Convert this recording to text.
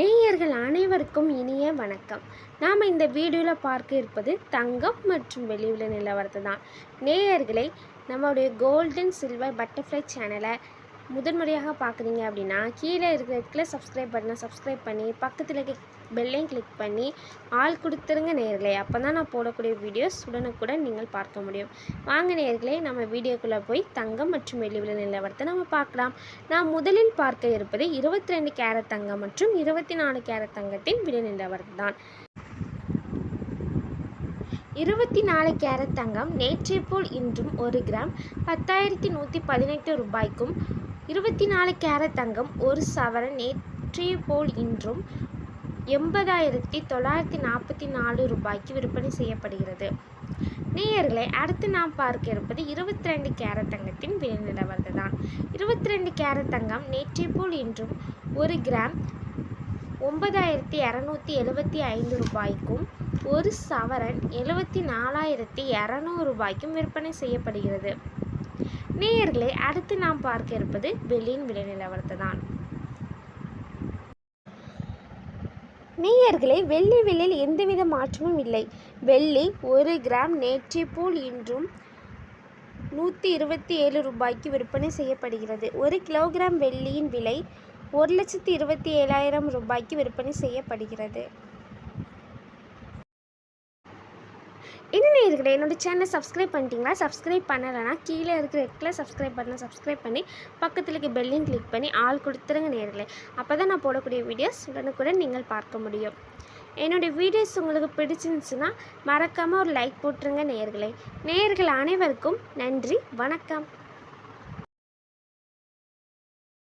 நேயர்கள் அனைவருக்கும் இனிய வணக்கம். நாம் இந்த வீடியோவில் பார்க்க இருப்பது தங்கம் மற்றும் வெளியுள்ள விலை நிலவரத்தை தான் நேயர்களை நம்மளுடைய கோல்டன் சில்வர் பட்டர்ஃப்ளை சேனலை முதன்முறையாக பார்க்குறீங்க அப்படின்னா கீழே இருக்கிற இடத்துல சப்ஸ்கிரைப் பண்ண சப்ஸ்கிரைப் பண்ணி பக்கத்தில் இருக்க பெல்லையும் கிளிக் பண்ணி ஆள் கொடுத்துருங்க நேர்களே. அப்போ தான் நான் போடக்கூடிய வீடியோஸ் உடனுக்குடன் நீங்கள் பார்க்க முடியும். வாங்க நேர்களே நம்ம வீடியோக்குள்ளே போய் தங்கம் மற்றும் வெள்ளி விலை நிலவரத்தை நம்ம பார்க்கலாம். நான் முதலில் பார்க்க இருப்பது இருபத்தி ரெண்டு கேரட் தங்கம் மற்றும் இருபத்தி நாலு கேரட் தங்கத்தின் விலை நிலவரம் தான் இருபத்தி நாலு கேரட் தங்கம் நேற்றை போல் இன்றும் ஒரு கிராம் பத்தாயிரத்தி நூற்றி பதினெட்டு ரூபாய்க்கும் இருபத்தி நாலு கேரட் தங்கம் ஒரு சவரன் நேற்றைய போல் இன்றும் எண்பதாயிரத்தி தொள்ளாயிரத்தி நாற்பத்தி நாலு ரூபாய்க்கு விற்பனை செய்யப்படுகிறது. நேயர்களை அடுத்து நாம் பார்க்க இருப்பது இருபத்தி ரெண்டு கேரட் தங்கத்தின் விலை நிலவரத்து தான் இருபத்தி ரெண்டு கேரட் தங்கம் நேற்றைய போல் இன்றும் ஒரு கிராம் ஒன்பதாயிரத்தி இரநூத்தி எழுபத்தி ஐந்து ரூபாய்க்கும் ஒரு சவரன் எழுபத்தி நாலாயிரத்தி இரநூறு ரூபாய்க்கும் விற்பனை செய்யப்படுகிறது. நேயர்களை அடுத்து நாம் பார்க்க இருப்பது வெள்ளியின் விலை நிலவரத்தை தான். நேயர்களே வெள்ளி விலையில் எந்தவித மாற்றமும் இல்லை. வெள்ளி ஒரு கிராம் நேற்றை போல் இன்றும் நூற்றி இருபத்தி ஏழு ரூபாய்க்கு விற்பனை செய்யப்படுகிறது. ஒரு கிலோகிராம் வெள்ளியின் விலை ஒரு லட்சத்தி இருபத்தி ஏழாயிரம் ரூபாய்க்கு விற்பனை செய்யப்படுகிறது. என்ன இருக்கிற என்னோட சேனலை சப்ஸ்கிரைப் பண்ணிட்டீங்களா? சப்ஸ்கிரைப் பண்ணலைன்னா கீழே இருக்கிற ரெட்டில் சப்ஸ்கிரைப் பண்ண சப்ஸ்கிரைப் பண்ணி பக்கத்தில் இருக்க பெல்லையும் கிளிக் பண்ணி ஆள் கொடுத்துருங்க நேர்களே. அப்போ தான் நான் போடக்கூடிய வீடியோஸ் உடனுக்குடன் நீங்கள் பார்க்க முடியும். என்னுடைய வீடியோஸ் உங்களுக்கு பிடிச்சிருந்துச்சுன்னா மறக்காமல் ஒரு லைக் போட்டுருங்க நேர்களே. நேர்கள் அனைவருக்கும் நன்றி வணக்கம்.